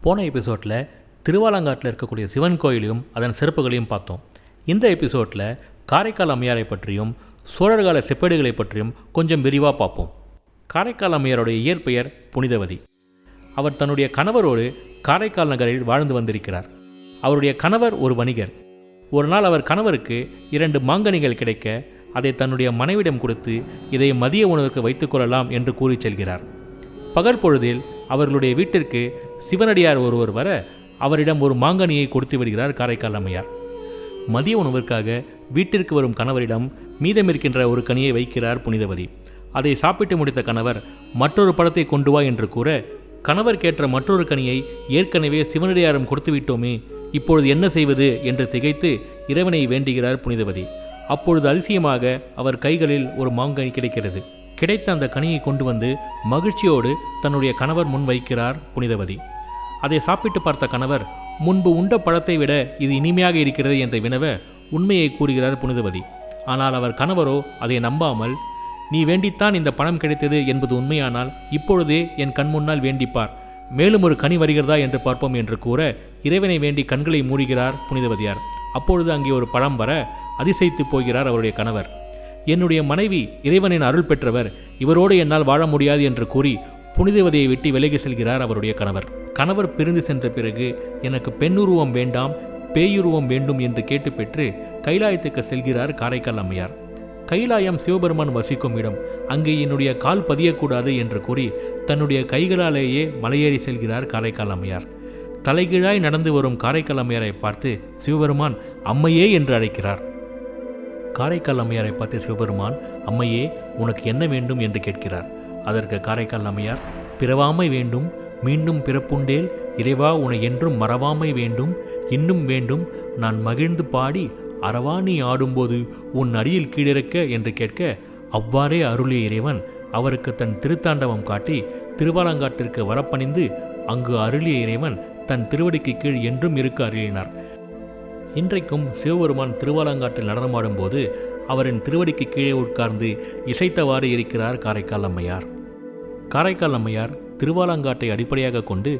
போன எபிசோடில் திருவாலங்காட்டில் இருக்கக்கூடிய சிவன் கோயிலையும் அதன் சிறப்புகளையும் பார்த்தோம். இந்த எபிசோடில் காரைக்கால் அம்மையாரை பற்றியும் சோழர்கால செப்பேடுகளை பற்றியும் கொஞ்சம் விரிவாக பார்ப்போம். காரைக்கால் அம்மையாருடைய இயற்பெயர் புனிதவதி. அவர் தன்னுடைய கணவரோடு காரைக்கால் நகரில் வாழ்ந்து வந்திருக்கிறார். அவருடைய கணவர் ஒரு வணிகர். ஒரு நாள் அவர் கணவருக்கு இரண்டு மாங்கனிகள் கிடைக்க அதை தன்னுடைய மனைவிடம் கொடுத்து இதை மதிய உணவுக்கு வைத்துக்கொள்ளலாம் என்று கூறிச் செல்கிறார். பகற்பொழுதில் அவர்களுடைய வீட்டிற்கு சிவனடியார் ஒருவர் வர அவரிடம் ஒரு மாங்கனியை கொடுத்து விடுகிறார் காரைக்கால் அம்மையார். மதிய உணவிற்காக வீட்டிற்கு வரும் கணவரிடம் மீதமிருக்கின்ற ஒரு கனியை வைக்கிறார் புனிதவதி. அதை சாப்பிட்டு முடித்த கணவர் மற்றொரு படத்தை கொண்டு வா என்று கூற கணவர் கேட்ட மற்றொரு கனியை ஏற்கனவே சிவனடியாரம் கொடுத்து விட்டோமே இப்பொழுது என்ன செய்வது? என்று திகைத்து இறைவனை வேண்டுகிறார் புனிதவதி. அப்பொழுது அதிசயமாக அவர் கைகளில் ஒரு மாங்கனி கிடைக்கிறது. கிடைத்த அந்த கனியை கொண்டு வந்து மகிழ்ச்சியோடு தன்னுடைய கணவர் முன் வைக்கிறார் புனிதவதி. அதை சாப்பிட்டு பார்த்த கணவர் முன்பு உண்ட பழத்தை விட இது இனிமையாக இருக்கிறது என்ற வினவ உண்மையை கூறுகிறார் புனிதவதி. ஆனால் அவர் கணவரோ அதை நம்பாமல் நீ வேண்டித்தான் இந்த பணம் கிடைத்தது என்பது உண்மையானால் இப்பொழுதே என் கண் முன்னால் வேண்டிப்பார். மேலும் ஒரு கனி வருகிறதா என்று பார்ப்போம் என்று கூற இறைவனை வேண்டி கண்களை மூடுகிறார் புனிதவதியார். அப்பொழுது அங்கே ஒரு பழம் வர அதிசயித்து போகிறார் அவருடைய கணவர். என்னுடைய மனைவி இறைவனின் அருள் பெற்றவர். இவரோடு என்னால் வாழ முடியாது என்று கூறி புனிதவதியை விட்டு விலகி செல்கிறார் அவருடைய கணவர். கணவர் பிரிந்து சென்ற பிறகு எனக்கு பெண்ணுருவம் வேண்டாம் பேயுருவம் வேண்டும் என்று கேட்டு பெற்று கைலாயத்துக்கு செல்கிறார் காரைக்கால் அம்மையார். கைலாயம் சிவபெருமான் வசிக்கும் இடம். அங்கே என்னுடைய கால் பதியக்கூடாது என்று கூறி தன்னுடைய கைகளாலேயே மலையேறி செல்கிறார் காரைக்கால் அம்மையார். தலைகீழாய் நடந்து வரும் காரைக்கால் அம்மையாரை பார்த்து சிவபெருமான் அம்மையே என்று அழைக்கிறார். காரைக்கால் அம்மையாரை பார்த்து சிவபெருமான் அம்மையே உனக்கு என்ன வேண்டும்? என்று கேட்கிறார். அதற்கு காரைக்கால் அம்மையார் பிறவாமை வேண்டும் மீண்டும் பிறப்புண்டேல் இறைவா உனை என்றும் மறவாமை வேண்டும் இன்னும் வேண்டும் நான் மகிழ்ந்து பாடி அறவாணி ஆடும்போது உன் அடியில் கீழிறக்க என்று கேட்க அவ்வாறே அருளிய இறைவன் அவருக்கு தன் திருத்தாண்டவம் காட்டி திருவாலங்காட்டிற்கு வரப்பணிந்து அங்கு அருளிய இறைவன் தன் திருவடிக்கு கீழ் என்றும் இருக்க அருளினார். இன்றைக்கும் சிவபெருமான் திருவாலங்காட்டில் நடனமாடும்போது அவரின் திருவடிக்கு கீழே உட்கார்ந்து இசைத்தவாறு இருக்கிறார் காரைக்கால் அம்மையார். காரைக்கால் அம்மையார் திருவாலங்காட்டை அடிப்படையாக கொண்டு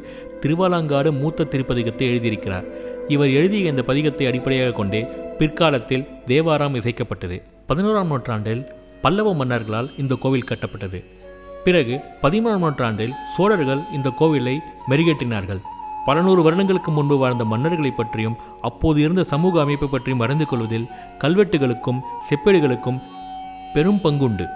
திருவாலங்காடு மூத்த திருப்பதிகத்தை எழுதியிருக்கிறார். இவர் எழுதிய இந்த பதிகத்தை அடிப்படையாக கொண்டே பிற்காலத்தில் தேவாரம் இசைக்கப்பட்டது. பதினோராம் நூற்றாண்டில் பல்லவ மன்னர்களால் இந்த கோவில் கட்டப்பட்டது. பிறகு பதிமூணாம் நூற்றாண்டில் சோழர்கள் இந்த கோவிலை மெருகேற்றினார்கள். பல நூறு வருடங்களுக்கு முன்பு வாழ்ந்த மன்னர்களை பற்றியும் அப்போது இருந்த சமூக அமைப்பை பற்றியும் அறிந்து கொள்வதில் கல்வெட்டுகளுக்கும் செப்பேடுகளுக்கும் பெரும் பங்குண்டு.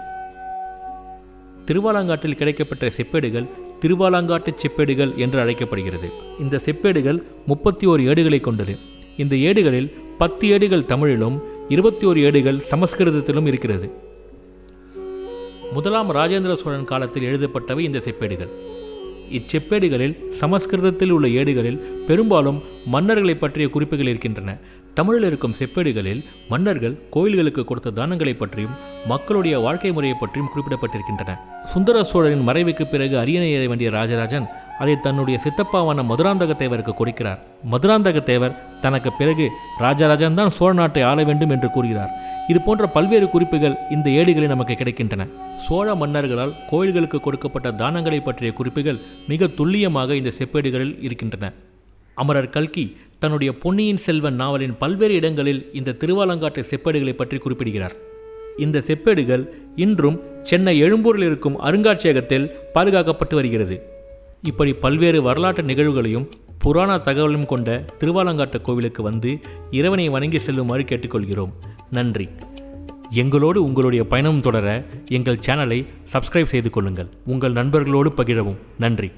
திருவாலங்காட்டில் கிடைக்கப்பெற்ற செப்பேடுகள் திருவாலங்காட்டு செப்பேடுகள் என்று அழைக்கப்படுகிறது. இந்த செப்பேடுகள் முப்பத்தி ஓரு ஏடுகளை கொண்டது. இந்த ஏடுகளில் பத்து ஏடுகள் தமிழிலும் இருபத்தி ஓரு ஏடுகள் சமஸ்கிருதத்திலும் இருக்கிறது. முதலாம் ராஜேந்திர சோழன் காலத்தில் எழுதப்பட்டவை இந்த செப்பேடுகள். இச்செப்பேடுகளில் சமஸ்கிருதத்தில் உள்ள ஏடுகளில் பெரும்பாலும் மன்னர்களை பற்றிய குறிப்புகள் இருக்கின்றன. தமிழில் இருக்கும் செப்பேடுகளில் மன்னர்கள் கோயில்களுக்கு கொடுத்த தானங்களை பற்றியும் மக்களுடைய வாழ்க்கை முறையை பற்றியும் குறிப்பிடப்பட்டிருக்கின்றன. சுந்தர சோழரின் மறைவுக்கு பிறகு அரியணை ஏற வேண்டிய ராஜராஜன் அதை தன்னுடைய சித்தப்பாவான மதுராந்தக தேவருக்கு கொடுக்கிறார். மதுராந்தக தேவர் தனக்கு பிறகு ராஜராஜன் தான் சோழ நாட்டை ஆள வேண்டும் என்று கூறுகிறார். இது போன்ற பல்வேறு குறிப்புகள் இந்த ஏடுகளில் நமக்கு கிடைக்கின்றன. சோழ மன்னர்களால் கோயில்களுக்கு கொடுக்கப்பட்ட தானங்களை பற்றிய குறிப்புகள் மிக துல்லியமாக இந்த செப்பேடுகளில் இருக்கின்றன. அமரர் கல்கி தன்னுடைய பொன்னியின் செல்வன் நாவலின் பல்வேறு இடங்களில் இந்த திருவாலங்காட்டு செப்பேடுகளை பற்றி குறிப்பிடுகிறார். இந்த செப்பேடுகள் இன்றும் சென்னை எழும்பூரில் இருக்கும் அருங்காட்சியகத்தில் பாதுகாக்கப்பட்டு வருகிறது. இப்படி பல்வேறு வரலாற்று நிகழ்வுகளையும் புராண தகவலும் கொண்ட திருவாலங்காட்டு கோவிலுக்கு வந்து இறைவனை வணங்கி செல்லுமாறு கேட்டுக்கொள்கிறோம். நன்றி. எங்களோடு உங்களுடைய பயணம் தொடர எங்கள் சேனலை சப்ஸ்கிரைப் செய்து கொள்ளுங்கள். உங்கள் நண்பர்களோடு பகிரவும். நன்றி.